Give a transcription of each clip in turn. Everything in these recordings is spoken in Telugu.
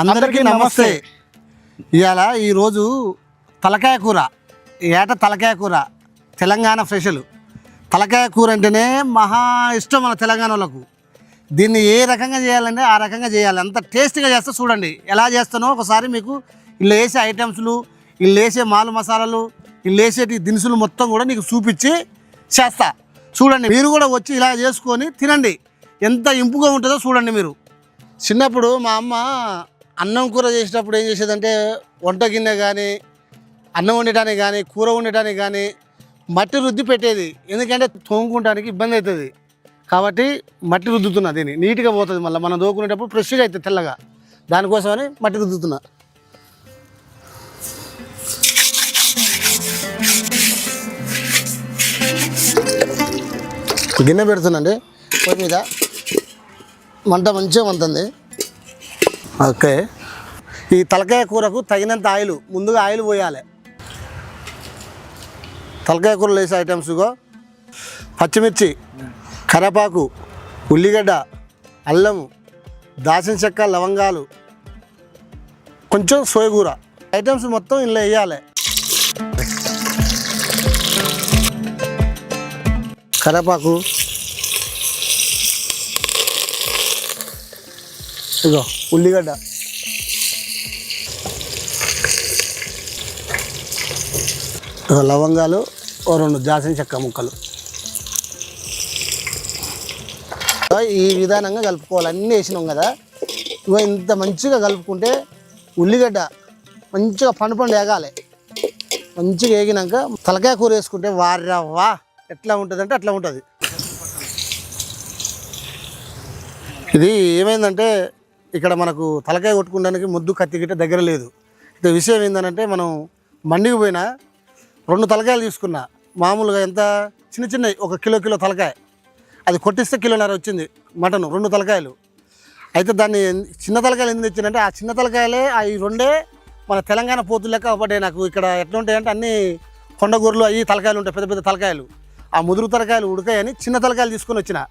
అందరికీ నమస్తే. ఇవాళ ఈరోజు తలకాయ కూర ఏట తలకాయ కూర తెలంగాణ స్పెషల్. తలకాయ కూర అంటేనే మహా ఇష్టం మన తెలంగాణ వాళ్ళకు. దీన్ని ఏ రకంగా చేయాలంటే ఆ రకంగా చేయాలి. అంత టేస్టీగా చేస్తే చూడండి ఎలా చేస్తానో ఒకసారి మీకు ఇల్లు వేసే ఐటమ్స్లు ఇల్లు వేసే మాలు మసాలాలు ఇల్లు వేసేటి దినుసులు మొత్తం కూడా నీకు చూపించి చేస్తా. చూడండి మీరు కూడా వచ్చి ఇలా చేసుకొని తినండి. ఎంత ఇంపుగా ఉంటుందో చూడండి మీరు. చిన్నప్పుడు మా అమ్మ అన్నం కూర చేసేటప్పుడు ఏం చేసేదంటే వంట గిన్నె కానీ అన్నం వండటానికి కానీ కూర వండటానికి కానీ మట్టి రుద్ది పెట్టేది. ఎందుకంటే తోముకుంటానికి ఇబ్బంది అవుతుంది కాబట్టి మట్టి రుద్దుతున్నా దీన్ని. నీట్గా పోతుంది మళ్ళీ. మనం దోకునేటప్పుడు ఫ్రెష్గా అవుతుంది తెల్లగా. దానికోసమని మట్టి రుద్దుతున్నా. గిన్నె పెడుతున్నాండి పొయ్యి మీద మంట మంచిగా వంతుంది ఓకే. ఈ తలకాయ కూరకు తగినంత ఆయిల్ ముందుగా ఆయిల్ పోయాలి. తలకాయ కూరలు వేసే ఐటమ్స్ పచ్చిమిర్చి కరపాకు ఉల్లిగడ్డ అల్లము దాచిన చెక్క లవంగాలు కొంచెం సోయగూర. ఐటమ్స్ మొత్తం ఇందులో వేయాలి. కరపాకు. ఇగో. ఉల్లిగడ్డ. లవంగాలు ఓ రెండు జాసిన చెక్క ముక్కలు. ఈ విధానంగా కలుపుకోవాలి. అన్నీ వేసినాం కదా. ఇగో ఇంత మంచిగా కలుపుకుంటే ఉల్లిగడ్డ మంచిగా పండు పండు వేగాలి మంచిగా వేగినాక తలకాయ కూర వేసుకుంటే వారవ్వా ఎట్లా ఉంటుంది అంటే అట్లా ఉంటుంది. ఇది ఏమైందంటే ఇక్కడ మనకు తలకాయ కొట్టుకోవడానికి ముద్దు కత్తి గిట్ట దగ్గర లేదు. ఇక విషయం ఏంటంటే మనం మండికి పోయినా రెండు తలకాయలు తీసుకున్నా. మామూలుగా ఎంత? చిన్న చిన్నవి ఒక కిలో కిలో తలకాయ. అది కొట్టిస్తే కిలోన్నర వచ్చింది మటన్ రెండు తలకాయలు. అయితే దాన్ని చిన్న తలకాయలు ఎందుకు తెచ్చిందంటే ఆ చిన్న తలకాయలే ఆ ఈ రెండే మన తెలంగాణ పోతులు లెక్క ఒకటే నాకు. ఇక్కడ ఎట్లా ఉంటాయంటే అన్ని కొండగూరలు అవి తలకాయలు ఉంటాయి పెద్ద పెద్ద తలకాయలు. ఆ ముదురు తలకాయలు ఉడకాయని చిన్న తలకాయలు తీసుకొని వచ్చిన.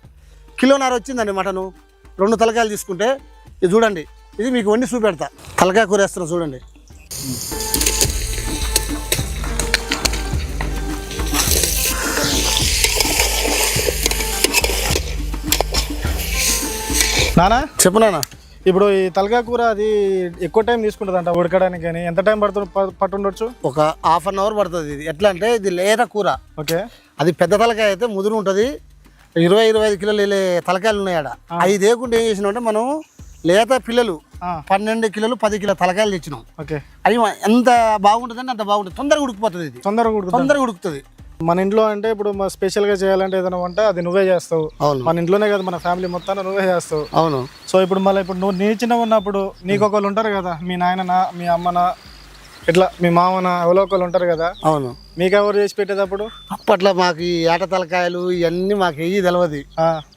కిలోన్నర వచ్చిందండి మటను. రెండు తలకాయలు తీసుకుంటే ఇది చూడండి. ఇది మీకు వండి చూపెడతా. తలకాయ కూర వేస్తున్నా చూడండి. నానా? చెప్పు నాన్న ఇప్పుడు ఈ తలకాయ కూర అది ఎక్కువ టైం తీసుకుంటుంది అంట ఉడకడానికి కానీ. ఎంత టైం పడుతుంది పట్టుండొచ్చు? ఒక హాఫ్ అన్ అవర్ పడుతుంది ఇది. ఎట్లా అంటే ఇది లేత కూర. ఓకే. అది పెద్ద తలకాయ అయితే ముదురు ఉంటుంది. ఇరవై ఇరవై ఐదు కిలోలు వెళ్ళే తలకాయలు ఉన్నాయి ఆడ అవి దేకుండా ఏం చేసినాం అంటే మనం లేత పిల్లలు పన్నెండు కిలోలు పది కిలో తలకాయలు తెచ్చినాం. ఓకే. అవి ఎంత బాగుంటుందంటే అంత బాగుంటుంది. తొందరగా ఉడికిపోతుంది ఇది. తొందరగా తొందరగా ఉడుకుతుంది. మన ఇంట్లో అంటే ఇప్పుడు మా స్పెషల్గా చేయాలంటే ఏదైనా వంట అది నువ్వే చేస్తావు. అవును. మన ఇంట్లోనే కదా మన ఫ్యామిలీ మొత్తాన్ని నువ్వే చేస్తావు. అవును. సో ఇప్పుడు మళ్ళీ ఇప్పుడు నువ్వు నీ చిన్న ఉన్నప్పుడు నీకు ఒకళ్ళు ఉంటారు కదా మీ నాయననా మీ అమ్మనా ఇట్లా మీ మామన ఒకళ్ళు ఉంటారు కదా? అవును. మీకు ఎవరు చేసి పెట్టేటప్పుడు అప్పట్లో మాకు ఈ ఏట తలకాయలు ఇవన్నీ మాకు ఎయ్యి తెలియదు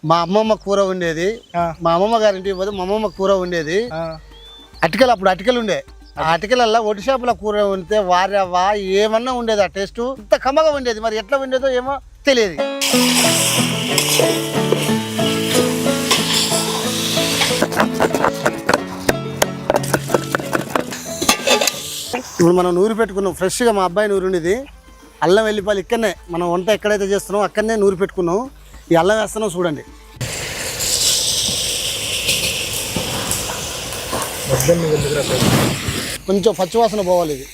మా అమ్మమ్మ కూర ఉండేది మా అమ్మమ్మ గారింటికి పోతే మా అమ్మమ్మ కూర ఉండేది. అటికలు అప్పుడు అటికలు ఉండే. ఆ అటికలల్లో ఒటి చేపల కూర ఉంటే వారవ్వా ఏమన్నా ఉండేది ఆ టేస్ట్. ఇంత కమ్మగా ఉండేది మరి ఎట్లా ఉండేదో ఏమో తెలియదు. ఇప్పుడు మనం నూరి పెట్టుకున్నాం. ఫ్రెష్గా మా అబ్బాయి నూరు ఉండేది అల్లం వెల్లిపాయలు ఇక్కడనే. మనం వంట ఎక్కడైతే చేస్తున్నామో అక్కడనే నూరి పెట్టుకున్నాం. ఈ అల్లం వేస్తున్నాం చూడండి. కొంచెం పచ్చివాసన పోవాలి ఇది.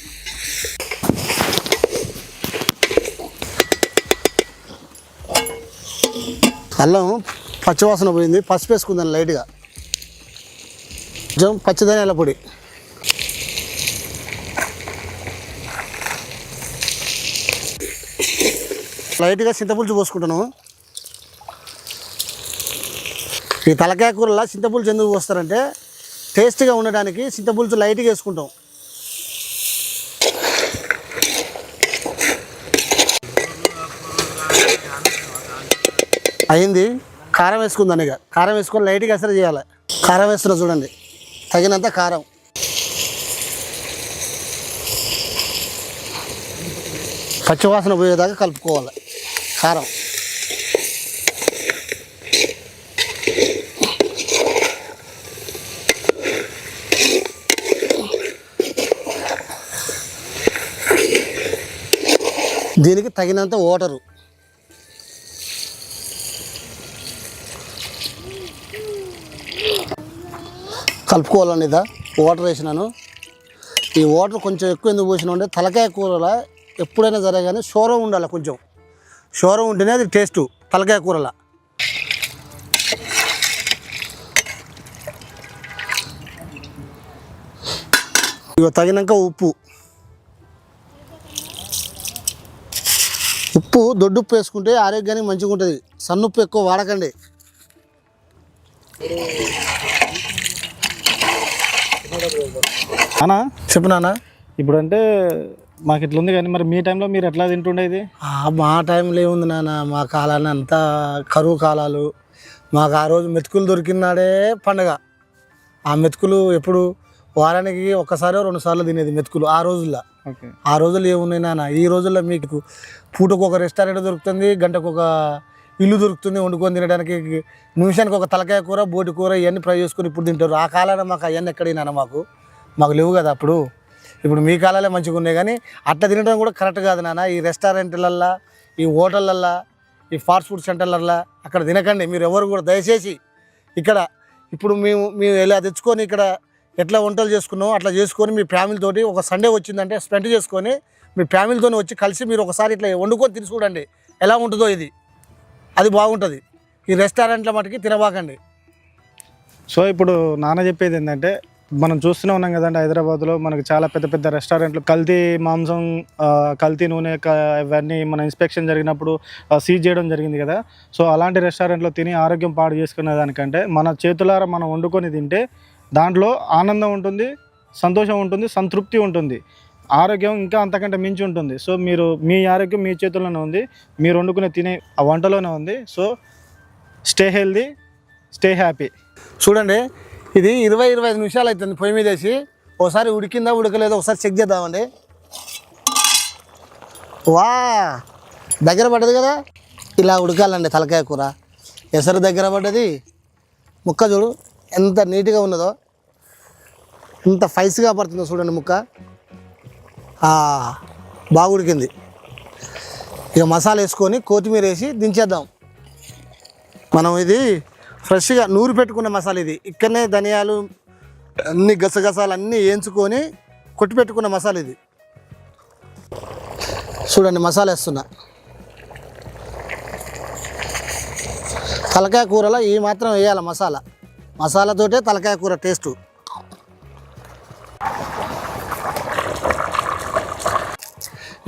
అల్లం పచ్చివాసన పోయింది. పసుపు వేసుకుందాం లైట్గా. కొంచెం పచ్చిధనియాల పొడి. లైట్గా చింతపులుసు పోసుకుంటాను. ఈ తలకాయ కూరలో చింతపులుసు ఎందుకు పోస్తారంటే టేస్ట్గా ఉండడానికి చింతపులుసు లైట్గా వేసుకుంటాం. అయింది. కారం వేసుకుందాం ఇక. కారం వేసుకొని లైట్గా అసలు చేయాలి. కారం వేస్తున్నా చూడండి. తగినంత కారం. పచ్చివాసన పోయేదాకా కలుపుకోవాలి. కారం దీనికి తగినంత ఓటరు. కలుపుకోవాలండి ఇదా వాటర్ వేసినాను. ఈ వాటర్ కొంచెం ఎక్కువ ఎందుకు పోసినా ఉంటే తలకాయ కూరలా ఎప్పుడైనా సరే కానీ షోరం ఉండాలి కొంచెం. షోరం ఉంటేనే అది టేస్ట్ తలకాయ కూరలా. ఇక తగినాక ఉప్పు. ఉప్పు దొడ్డుప్పు వేసుకుంటే ఆరోగ్యానికి మంచిగా ఉంటుంది. సన్నుప్పు ఎక్కువ వాడకండి. అనా చెప్పు నాన్న. ఇప్పుడంటే మాకు ఇట్లా ఉంది కానీ మరి మీ టైంలో మీరు ఎట్లా తింటుండే ఇది? ఆ, మా టైంలో ఏముంది నాన్న మా కాలాన్ని అంతా కరువు కాలాలు. మాకు ఆ రోజు మెతుకులు దొరికినాడే పండగ. ఆ మెతుకులు ఎప్పుడు? వారానికి ఒక్కసారి రెండు సార్లు తినేది మెతుకులు ఆ రోజుల్లో. ఆ రోజుల్లో ఏమున్నాయి నాన్న? ఈ రోజుల్లో మీకు పూటకు ఒక రెస్టారెంట్ దొరుకుతుంది గంటకు ఒక ఇల్లు దొరుకుతుంది వండుకొని తినడానికి. నిమిషానికి ఒక తలకాయ కూర బోటి కూర ఇవన్నీ ఫ్రై చేసుకొని ఇప్పుడు తింటారు. ఆ కాలాన మాకు అవన్నీ ఎక్కడైనా మాకు? మాకు లేవు కదా అప్పుడు. ఇప్పుడు మీ కాలాలే మంచిగా ఉన్నాయి కానీ అట్లా తినడం కూడా కరెక్ట్ కాదు నాన్న. ఈ రెస్టారెంట్లల్లో ఈ హోటళ్ళల్లో ఈ ఫాస్ట్ ఫుడ్ సెంటర్లల్లో అక్కడ తినకండి. మీరు ఎవరు కూడా దయచేసి ఇక్కడ ఇప్పుడు మేము మేము ఇలా తెచ్చుకొని ఇక్కడ ఎట్లా వంటలు చేసుకున్నాం అట్లా చేసుకొని మీ ఫ్యామిలీతోటి ఒక సండే వచ్చిందంటే స్పెండ్ చేసుకొని మీ ఫ్యామిలీతో వచ్చి కలిసి మీరు ఒకసారి ఇట్లా వండుకొని తిని చూడండి. ఎలా ఉంటుందో ఇది. అది బాగుంటుంది. ఈ రెస్టారెంట్ల మటుకి తినబాకండి. సో ఇప్పుడు నాన్న చెప్పేది ఏంటంటే మనం చూస్తూనే ఉన్నాం కదండి హైదరాబాద్లో. మనకి చాలా పెద్ద పెద్ద రెస్టారెంట్లు కల్తీ మాంసం కల్తీ నూనె ఇవన్నీ మన ఇన్స్పెక్షన్ జరిగినప్పుడు సీజ్ చేయడం జరిగింది కదా. సో అలాంటి రెస్టారెంట్లో తిని ఆరోగ్యం పాడు చేసుకునే దానికంటే మన చేతులారా మనం వండుకొని తింటే దాంట్లో ఆనందం ఉంటుంది సంతోషం ఉంటుంది సంతృప్తి ఉంటుంది. ఆరోగ్యం ఇంకా అంతకంటే మించి ఉంటుంది. సో మీరు మీ ఆరోగ్యం మీ చేతుల్లోనే ఉంది. మీరు వండుకునే తినే ఆ వంటలోనే ఉంది. So stay healthy stay happy. చూడండి ఇది ఇరవై ఇరవై ఐదు నిమిషాలు అవుతుంది పొయ్యి మీద వేసి. ఒకసారి ఉడికిందా ఉడకలేదో ఒకసారి చెక్ చేద్దామండి. వా! దగ్గర పడ్డది కదా? ఇలా ఉడకాలండి తలకాయ కూర. ఎసరు దగ్గర పడ్డది. ముక్క చూడు ఎంత నీట్గా ఉన్నదో. ఎంత ఫైస్గా పడుతుందో చూడండి ముక్క. బాగా ఉడికింది. ఇక మసాలా వేసుకొని కొత్తిమీర వేసి దించేద్దాం. మనం ఇది ఫ్రెష్గా నూరు పెట్టుకున్న మసాలా ఇది. ఇక్కడనే ధనియాలు అన్ని గసగసాలు అన్నీ వేయించుకొని కొట్టి పెట్టుకున్న మసాలా ఇది. చూడండి మసాలా వేస్తున్నా. తలకాయ కూరలో ఈ మాత్రం వేయాలి మసాలా. మసాలాతోటే తలకాయ కూర టేస్టు.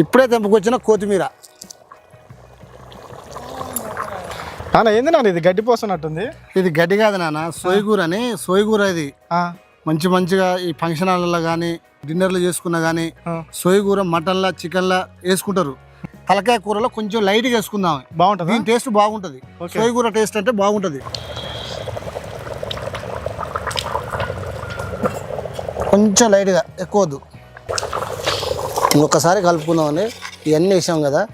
ఇప్పుడే తెంపుకొచ్చిన కొత్తిమీర. నాన్న ఏంది నాన్న ఇది గడ్డిపోస్తున్నట్టుంది ఇది గడ్డి కాదు నాన్న సోయగూర అని సోయగూర ఇది. మంచి మంచిగా ఈ ఫంక్షన్ హాల్లో కానీ డిన్నర్లు చేసుకున్నా కానీ. సోయగూర మటన్లా చికెన్లా వేసుకుంటారు. తలకాయ కూరలో కొంచెం లైట్గా వేసుకుందాం. బాగుంటుందా? దీని టేస్ట్ బాగుంటుంది. సోయగూర టేస్ట్ అంటే బాగుంటుంది. కొంచెం లైట్గా ఎక్కువ వద్దు ఇంకొకసారి కలుపుకుందామండి ఇవన్నీ వేసాం కదా.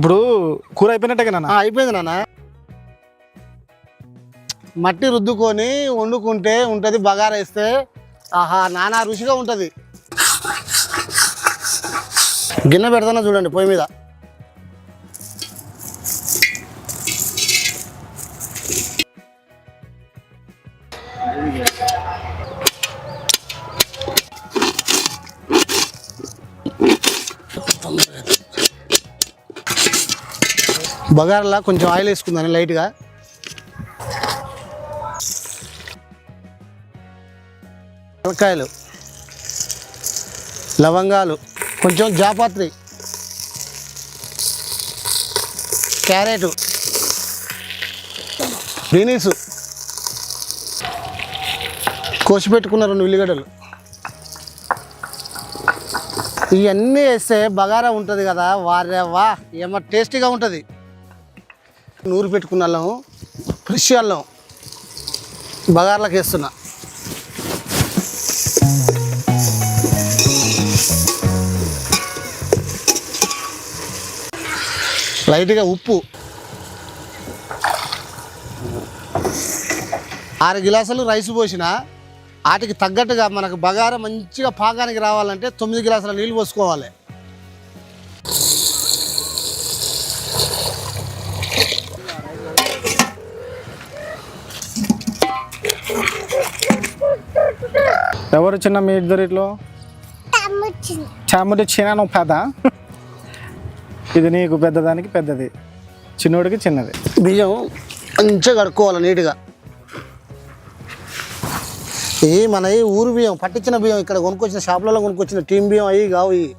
ఇప్పుడు కూర అయిపోయినట్టే నాన్న? అయిపోయింది నాన్న. మట్టి రుద్దుకొని వండుకుంటే ఉంటుంది బగారా వేస్తే ఆహా నానా రుచిగా ఉంటుంది. గిన్నె పెడతానా చూడండి పొయ్యి మీద. బగారలా? కొంచెం ఆయిల్ వేసుకుందాను లైట్గా. మిరపకాయలు లవంగాలు కొంచెం జాపత్రి క్యారెటు బీనీస్ కోసి పెట్టుకున్న రెండు ఉల్లిగడ్డలు. ఇవన్నీ వేస్తే బగారా ఉంటుంది కదా వారే వా ఏమో టేస్టీగా ఉంటుంది. నూరు పెట్టుకున్న అల్లం ఫ్రెష్ అల్లం బగార్లకు వేస్తున్నా. లైట్గా ఉప్పు. ఆరు గిలాసులు రైస్ పోసిన. వాటికి తగ్గట్టుగా మనకు బగారం మంచిగా పాకానికి రావాలంటే తొమ్మిది గిలాసుల నీళ్ళు పోసుకోవాలి. ఎవరు చిన్న మీ ఇద్దరిట్లో చాముడి చిన్న నువ్వు పెద్ద? ఇది నీకు పెద్దదానికి పెద్దది. చిన్నోడికి చిన్నది. బియ్యం మంచిగా కడుక్కోవాలి నీట్గా. ఈ మన ఈ ఊరు బియ్యం పట్టించిన బియ్యం ఇక్కడ కొనుక్కొచ్చిన షాపులలో కొనుక్కొచ్చిన టీం బియ్యం అవి కావు ఇవి.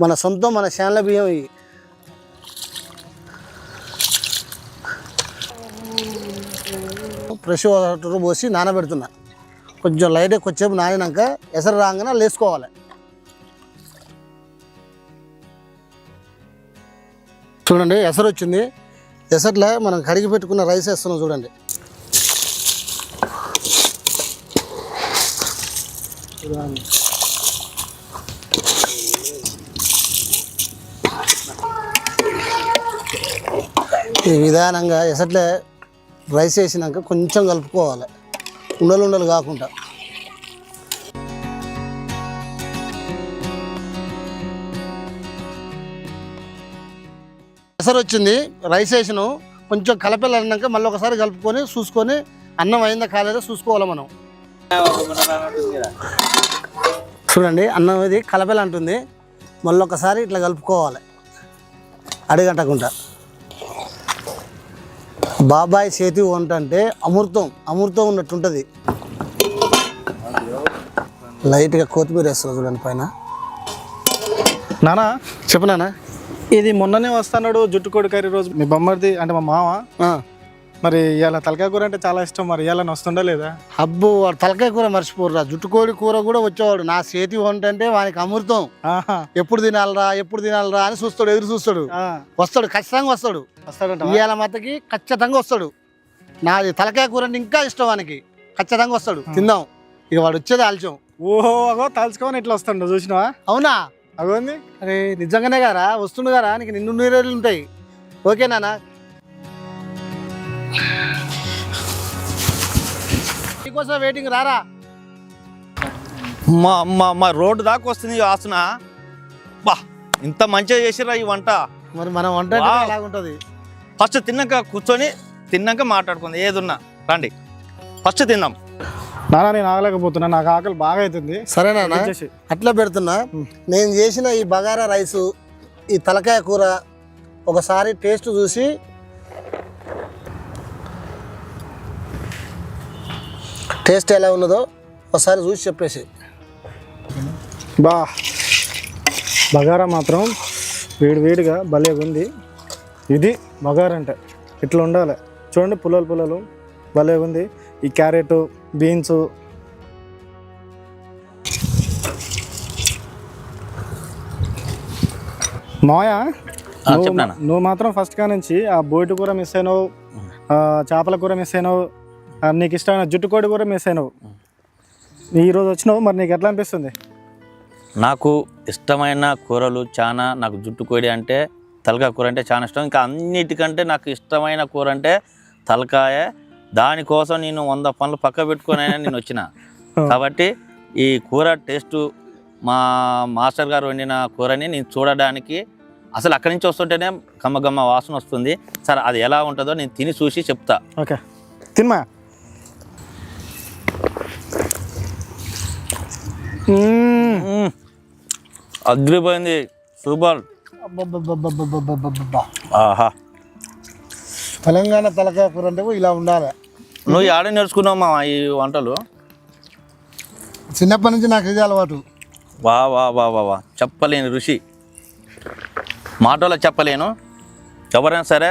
మన సొంతం మన శాన్ల బియ్యం ఇవి. ఫ్రెష్ వాటర్ పోసి నానబెడుతున్నా. కొంచెం లైట్గా కొంచెం నానినాక ఎసరు రాగానే లేసుకోవాలి. చూడండి ఎసరు వచ్చింది. ఎసర్లో మనం కడిగి పెట్టుకున్న రైస్ వేస్తున్నాం చూడండి. ఈ విధానంగా ఎసట్లే రైస్ వేసినాక కొంచెం కలుపుకోవాలి. ఉండలు ఉండలు కాకుండా. పెసరు వచ్చింది రైస్ వేసాను. కొంచెం కలపెలు అన్నాక మళ్ళీ ఒకసారి కలుపుకొని చూసుకొని అన్నం అయిందా కాలేదో చూసుకోవాలి మనం. చూడండి అన్నం ఇది కలపెలు అంటుంది. మళ్ళీ ఒకసారి ఇట్లా కలుపుకోవాలి. అడిగంటకుండా. బాబాయ్ చేతి వంట అంటే అమృతం అమృతం ఉన్నట్టుంటుంది లైట్గా కొత్తిమీర వేస్తున్నా చూడండి పైన. నానా చెప్పనానా ఇది మొన్ననే వస్తున్నాడు జుట్టుకోడి కర్రీ రోజు. మీ బొమ్మడిది అంటే మా మామ. మరి ఇవాళ తలకాయ కూర అంటే చాలా ఇష్టం మరి ఇవాళ వస్తుండా లేదా? అబ్బో వాడు తలకాయ కూర మర్చిపోరురా. జుట్టుకోడి కూర కూడా వచ్చేవాడు. నా చేతి వంట అంటే వానికి అమృతం. ఎప్పుడు తినాలరా ఎప్పుడు తినాలరా అని చూస్తాడు ఎదురు చూస్తాడు. వస్తాడు ఖచ్చితంగా వస్తాడు. వస్తాడంట ఇవాళ మతకి ఖచ్చితంగా వస్తాడు. నాది తలకాయ కూర అంటే ఇంకా ఇష్టం వానికి. ఖచ్చితంగా వస్తాడు. తిందాం. ఇక వాడు వచ్చేది ఆలస్యం. ఓహో అగో తలుచుకొని ఇట్లా వస్తాడు చూసినావా? అవునా? అగోంది. అరే నిజంగానే గారా? వస్తుండు గారా? నీకు నిన్ను నీరేళ్ళు ఉంటాయి. ఓకేనా నీకోసం వెయిటింగ్ రారా? మా మా మా రోడ్డు దాకా వస్తుంది ఈ వాసన. బా ఇంత మంచిగా చేసిరా ఈ వంట. మరి మనం వంట. ఎలాగుంటది? ఫస్ట్ తిన్నాక కూర్చొని తిన్నాక మాట్లాడుకుందాం. ఏదున్నా రండి. ఫస్ట్ తిందాం నానా నేను ఆగలేకపోతున్నా. నాకు ఆకలి బాగా అవుతుంది సరేనా. అట్లా పెడుతున్నా. నేను చేసిన ఈ బగారా రైసు ఈ తలకాయ కూర ఒకసారి టేస్ట్ చూసి టేస్ట్ ఎలా ఉన్నదో ఒకసారి చూసి చెప్పేసి. బా. బగారా మాత్రం వేడి వేడిగా భలే ఉంది. ఇది బగారా అంటే ఇట్లా ఉండాలి. చూడండి పుల్లలు పుల్లలు భలే ఉంది. ఈ క్యారెట్ బీన్స్. మాయా నువ్వు- మాత్రం ఫస్ట్ కా నుంచి ఆ బోటి కూర మిస్ అయినావు ఆ, చేపల కూర మిస్ అయినావు నీకు ఇష్టమైన జుట్టుకోడి కూర మిస్ అయినావు. ఈ రోజు వచ్చినావు మరి నీకు ఎట్లా అనిపిస్తుంది? నాకు ఇష్టమైన కూరలు చాలా నాకు జుట్టు కోడి అంటే తలకాయ కూర అంటే చాలా ఇష్టం. ఇంకా అన్నిటికంటే నాకు ఇష్టమైన కూర అంటే తలకాయ. దానికోసం నేను వంద పనులు పక్క పెట్టుకొని అయినా నేను వచ్చిన. కాబట్టి ఈ కూర టేస్ట్ మా మాస్టర్ గారు వండిన కూరని నేను చూడడానికి అసలు అక్కడి నుంచి వస్తుంటేనే గమ్మ గమ్మ వాసన వస్తుంది. సరే అది ఎలా ఉంటుందో నేను తిని చూసి చెప్తా. ఓకే. తిన్మా? అగ్రిపోయింది సూపర్ ఆహా. తెలంగాణ తలకాయ కూర అంటే ఇలా ఉండాలి. నువ్వు ఆడ నేర్చుకున్నావు మా ఈ వంటలు? చిన్నప్పటి నుంచి నాకు ఇది అలవాటు. వా వా వా వా వా. చెప్పలేని రుచి. మాటలో చెప్పలేను. ఎవరైనా సరే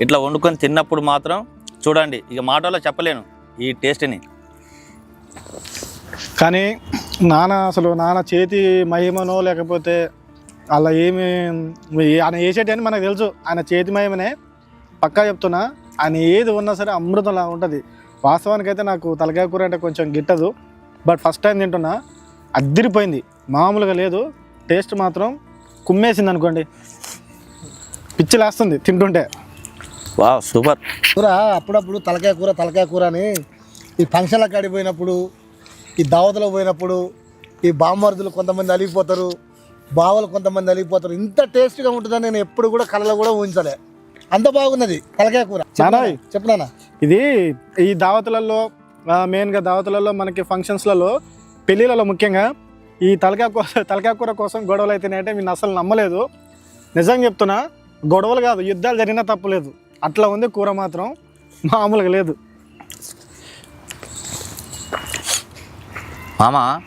ఇట్లా వండుకొని తిన్నప్పుడు మాత్రం చూడండి ఇక మాటలో చెప్పలేను ఈ టేస్ట్ని కానీ నాన్న అసలు నాన్న చేతి మహిమనో లేకపోతే అలా ఏమి ఆయన వేసేటి అని మనకు తెలుసు. ఆయన చేతి మహిమనే పక్కా చెప్తున్నా. ఆయన ఏది ఉన్నా సరే అమృతంలా ఉంటుంది. వాస్తవానికి అయితే నాకు తలకాయ కూర అంటే కొంచెం గిట్టదు. బట్ ఫస్ట్ టైం తింటున్నా. అద్దిరిపోయింది. మామూలుగా లేదు. టేస్ట్ మాత్రం కుమ్మేసింది అనుకోండి. పిచ్చి లేస్తుంది తింటుంటే. వా సూపర్. కూర అప్పుడప్పుడు తలకాయ కూర తలకాయ కూర అని ఈ ఫంక్షన్ల కాడికి పోయినప్పుడు ఈ దావతలో పోయినప్పుడు ఈ బామ్మర్దులు కొంతమంది అలిగిపోతారు బావలు కొంతమంది అలిగిపోతారు. ఇంత టేస్ట్గా ఉంటుందని నేను ఎప్పుడు కూడా కళలో కూడా ఊహించలే. అంత బాగున్నది తలకాయ కూర. నానాయ్. చెప్పనా ఇది ఈ దావతులలో మెయిన్గా దావతులలో మనకి ఫంక్షన్స్లలో పెళ్ళిళ్ళలో ముఖ్యంగా ఈ తలకాయ కోసం తలకాయ కూర కోసం గొడవలు అయితేనే మీరు అసలు నమ్మలేదు. నిజంగా చెప్తున్నా గొడవలు కాదు యుద్ధాలు జరిగినా తప్పలేదు అట్లా ఉంది కూర మాత్రం. మామూలుగా లేదు. మామ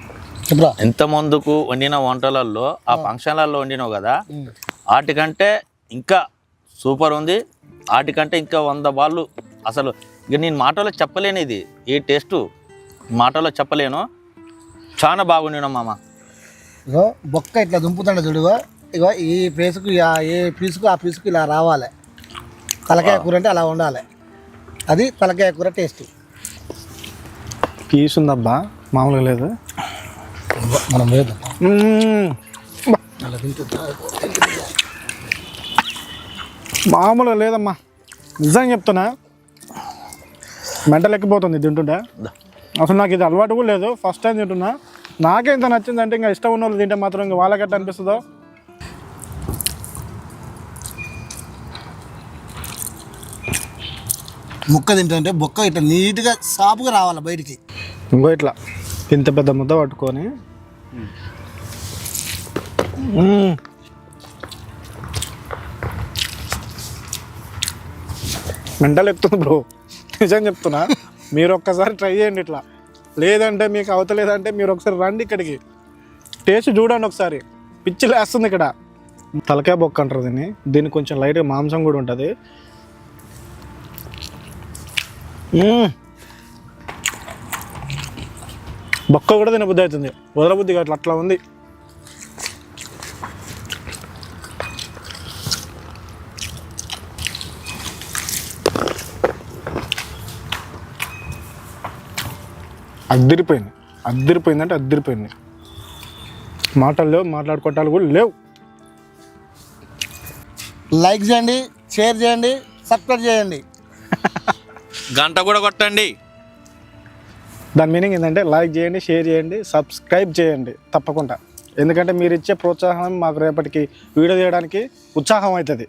ఇంత ముందుకు వండిన వంటలలో ఆ ఫంక్షన్లలో వండినావు కదా వాటికంటే ఇంకా సూపర్ ఉంది వాటికంటే ఇంకా వంద బాళ్ళు. అసలు ఇక నేను మాటలో చెప్పలేను ఇది ఈ టేస్ట్ మాటలో చెప్పలేను. చాలా బాగుండినాం మామ. ఇగో బొక్క ఇట్లా దుంపుతాడు చూడుగో ఇగో. ఈ ప్లేస్కు ఆ- ఏ పీసుకు ఆ పీసుకు ఇలా రావాలి. తలకాయ కూర అంటే అలా ఉండాలి అది తలకాయ కూర టేస్ట్. పీస్ ఉందబ్బా. మామూలుగా లేదు. మనం లేదు. మామూలుగా లేదమ్మా. నిజంగా చెప్తున్నా. మెంటల్ ఎక్కిపోతుంది తింటుంటే. అసలు నాకు ఇది అలవాటు కూడా లేదు. ఫస్ట్ టైం తింటున్నా. నాకే ఇంత నచ్చిందంటే ఇంకా ఇష్టం ఉన్న వాళ్ళు తింటే మాత్రం ఇంకా వాళ్ళకి ఎట్లా అనిపిస్తుందో. ముక్క తింటుంటే బొక్క ఇట్లా నీట్గా సాపుగా రావాలి బయటికి? ఇంకో ఇట్లా. ఇంత పెద్ద ముద్ద పట్టుకొని. మెంటల్ ఎక్కుతుంది బ్రో. నిజం చెప్తున్నా. మీరు ఒక్కసారి ట్రై చేయండి ఇట్లా. లేదంటే మీకు అవతలేదంటే మీరు ఒకసారి రండి ఇక్కడికి. టేస్ట్ చూడండి ఒకసారి. పిచ్చి లేస్తుంది ఇక్కడ. తలకాయ బొక్క అంటారు దీన్ని. దీనికి కొంచెం లైట్గా మాంసం కూడా ఉంటుంది. బొక్క కూడా తినబుద్ధి అవుతుంది. వదలబుద్ధి కావట్లే అట్లా ఉంది. అద్దరిపోయింది. అద్దరిపోయిందంటే అద్దరిపోయింది. మాటలు లేవు మాట్లాడుకోవటాలు కూడా లేవు. లైక్ చేయండి షేర్ చేయండి సబ్స్క్రైబ్ చేయండి. గంట కూడా కొట్టండి. దాని మీనింగ్ ఏంటంటే లైక్ చేయండి షేర్ చేయండి సబ్స్క్రైబ్ చేయండి తప్పకుండా. ఎందుకంటే మీరు ఇచ్చే ప్రోత్సాహం మాకు రేపటికి వీడియో చేయడానికి ఉత్సాహం అవుతుంది.